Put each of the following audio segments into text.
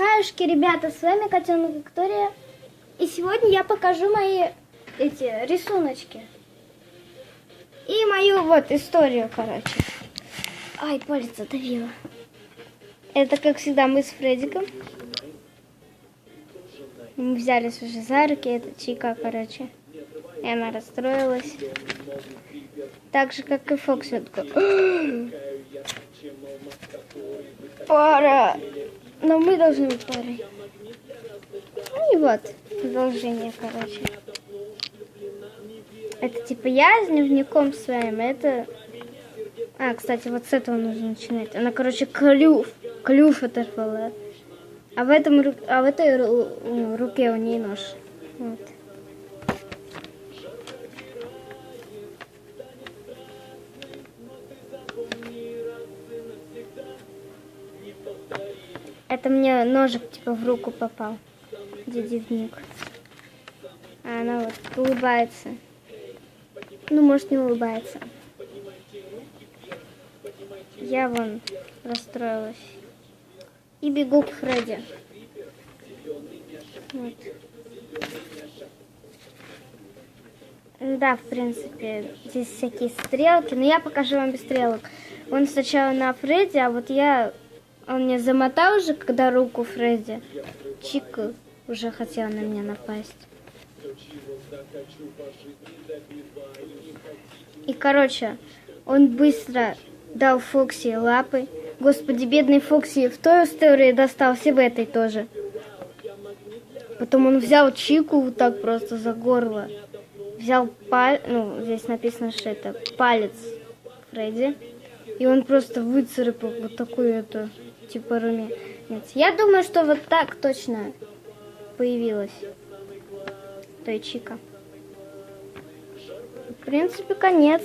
Хаюшки, ребята, с вами Котенок Виктория. И сегодня я покажу мои эти рисуночки. И мою вот историю, короче. Ай, палец задавила. Это, как всегда, мы с Фредиком. Мы взялись уже за руки, это Чика, короче. И она расстроилась. Так же, как и такой, Пара. Но мы должны быть парой. Ну и вот, продолжение, короче. Это типа я с дневником своим, это... А, кстати, вот с этого нужно начинать. Она, короче, клюв. Клюв оторвала. А в, этом, а в этой ру- руке у нее нож. Вот. Это мне ножик типа в руку попал, где дневник. А она вот улыбается. Ну, может, не улыбается. Я вон расстроилась. И бегу к Фредди. Вот. Да, в принципе, здесь всякие стрелки, но я покажу вам без стрелок. Он сначала на Фредди, а вот я... Он мне замотал уже, когда руку Фредди. Чик уже хотел на меня напасть. И, короче, он быстро дал Фокси лапы. Господи, бедный Фокси в той истории достался, в этой тоже. Потом он взял Чику вот так просто за горло. Взял палец, ну, здесь написано, что это палец Фредди. И он просто выцарапал вот такую эту, типа, румянец. Я думаю, что вот так точно появилась той Чика. В принципе, конец.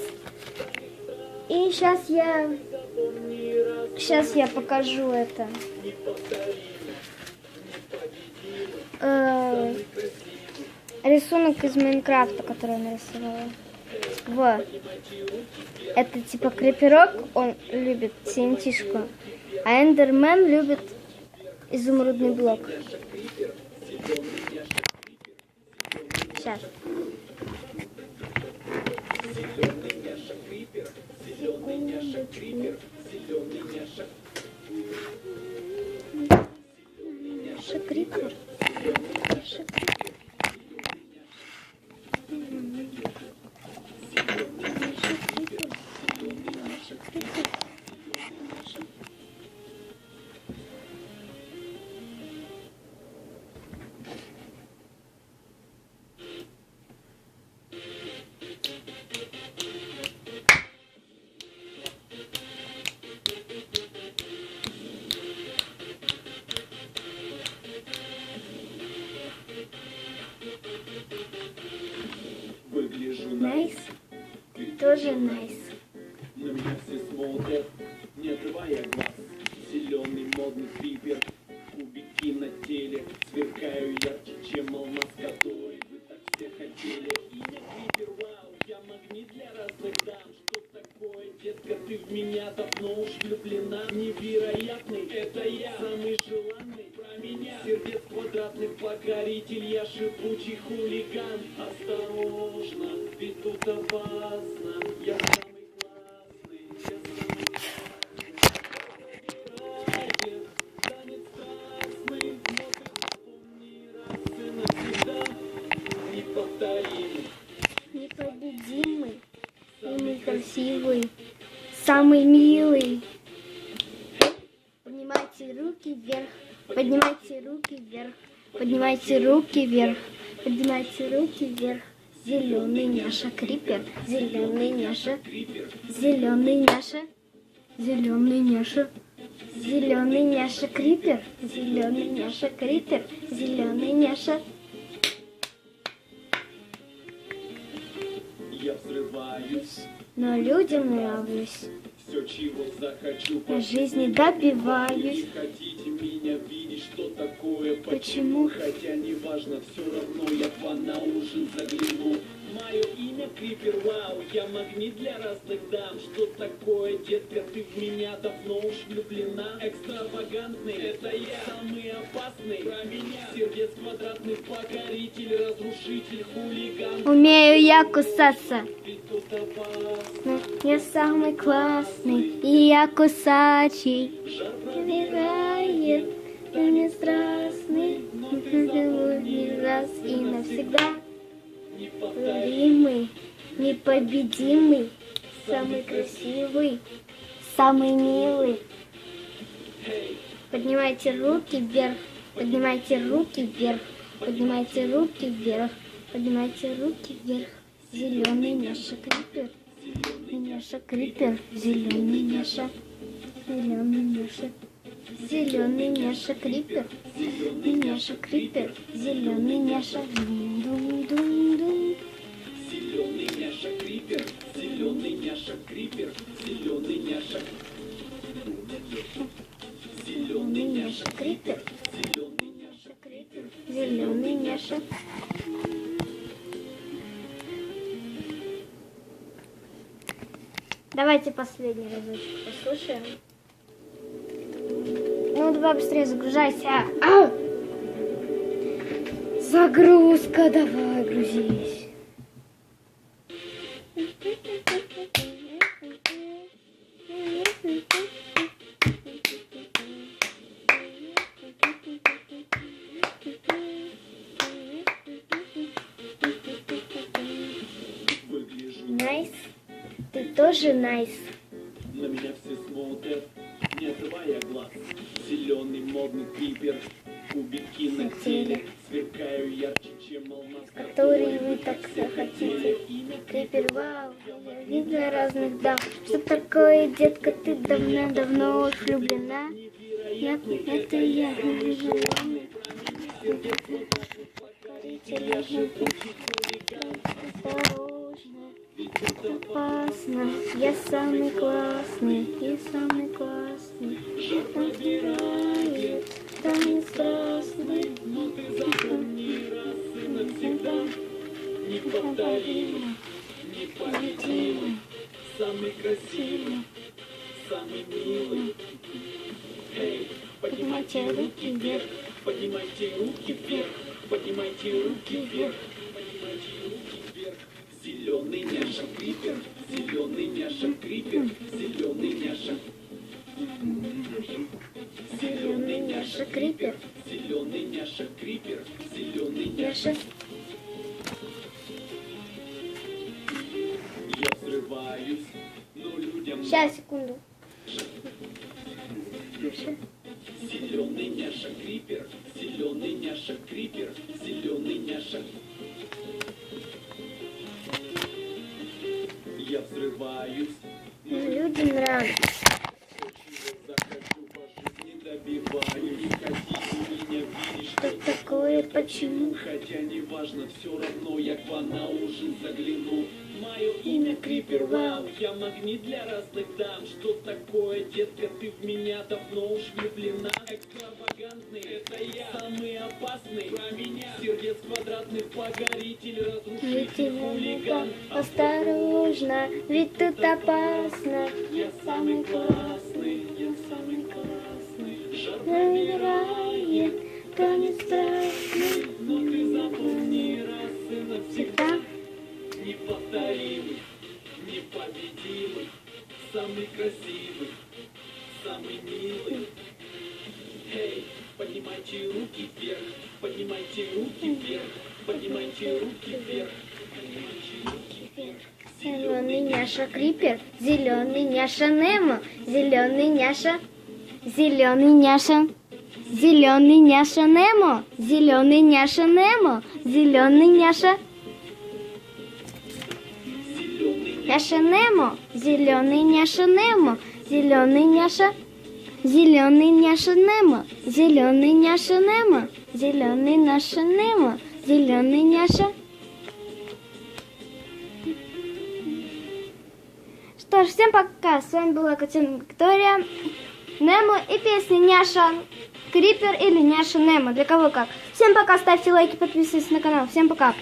И сейчас я... Сейчас я покажу это. Э, рисунок из Майнкрафта, который я нарисовала. Вот. Это типа креперок, он любит TNT-шку, а Эндермен любит изумрудный блок. Сейчас. Шакрипер. Тоже найс. На меня все смотрят, не отрывая глаз. Зеленый модный крипер, кубики на теле. Сверкаю ярче, чем алмаз, который вы так все хотели. Имя крипер, вау, я магнит для разных дам. Что такое, детка, ты в меня давно уж влюблена. Невероятный, это я, самый желанный. Про меня сердец квадратных покоритель, я шипучий хулиган. Осторожно, ведь тут опасно. Я самый милый. Поднимайте руки вверх, поднимайте руки вверх, поднимайте руки вверх, поднимайте руки вверх. Зеленый няша крипер, зеленый няша, зеленый няша, зеленый няша, зеленый няша крипер, зеленый няша крипер, зеленый няша. Я взрываюсь, Но людям нравлюсь, все, чего захочу, в жизни добиваюсь. Хотите меня видеть, что такое Почему. Хотя не важно, все равно я вам на ужин загляну. Мое имя Крипер, вау, я магнит для разных дам. Что такое, детка, ты в меня давно уж влюблена? Экстравагантный, это я, самый опасный. Про меня сердец квадратный, покоритель, разрушитель, хулиган. Умею я кусаться. Я самый классный, и я кусачий. Убегает, но не страстный, не раз и навсегда. Любимый, непобедимый, самый красивый, самый милый. Поднимайте руки вверх, поднимайте руки вверх, поднимайте руки вверх, поднимайте руки вверх. Зеленый Няша Крипер, Няша Крипер, зеленый Няша, зеленый Няша. Зеленый Няша Крипер, Няша Крипер, зеленый Няша. Дум-дум-дум-дум. Зеленый няша крипер, зеленый няша крипер, зеленый няша. Зеленый Няша Крипер, Зеленый няша крипер. зеленый Няша. Давайте последний разочек послушаем. Ну, давай быстрее загружайся. А! Загрузка, давай, грузись. Найс. Ты тоже найс. на теле, Который вы так хотите. Крипер, вау, я видно разных дам. Что такое, детка, ты давно-давно уж влюблена? Нет, это я, зеленый. Осторожно, опасно, я самый классный, я самый классный. Разбирает, танец страстный, неповторимый, непобедимый, самый красивый, самый милый. Эй, поднимайте руки вверх, поднимайте руки вверх, поднимайте руки вверх, поднимайте руки вверх. Зеленый няша крипер, зеленый няша крипер, зеленый няша. зеленый Няша Крипер. Зеленый няша крипер, зеленый Няша, няша крипер, зеленый няша крипер, зеленый няша. Я взрываюсь, Людям нравится. захожу по жизни, добиваю, не хотите меня видеть, Что такое, почему? Хотя не важно, все равно я к на ужин загляну. Мое имя Крипер, вау, я магнит для разных дам. Что такое, детка, ты в меня давно уж влюблена? Экстравагантный, это я, самый опасный. Про меня сердец квадратных, покоритель, разрушитель, хулиган. Осторожно, ведь тут опасно. Я самый классный, я самый классный. Жар Набирает танец страстный. но ты запомни раз и навсегда. Всегда Неповторимый, непобедимый, самый красивый, самый милый. Эй, поднимайте руки вверх, поднимайте руки вверх, поднимайте руки вверх, поднимайте руки вверх. Зеленый няша Крипер, зеленый няша Немо, зеленый няша, зеленый няша, зеленый няша Немо, зеленый няша Немо, зеленый няша, няша Немо, зеленый няша Немо, зеленый няша, зеленый няша Немо, зеленый няша Немо, зеленый наша Немо, зеленый няша. Что ж, всем пока. С вами была Катюна Виктория, Немо и песня Няша. Скрипер или Няша Немо, для кого как. Всем пока, ставьте лайки, подписывайтесь на канал. Всем пока.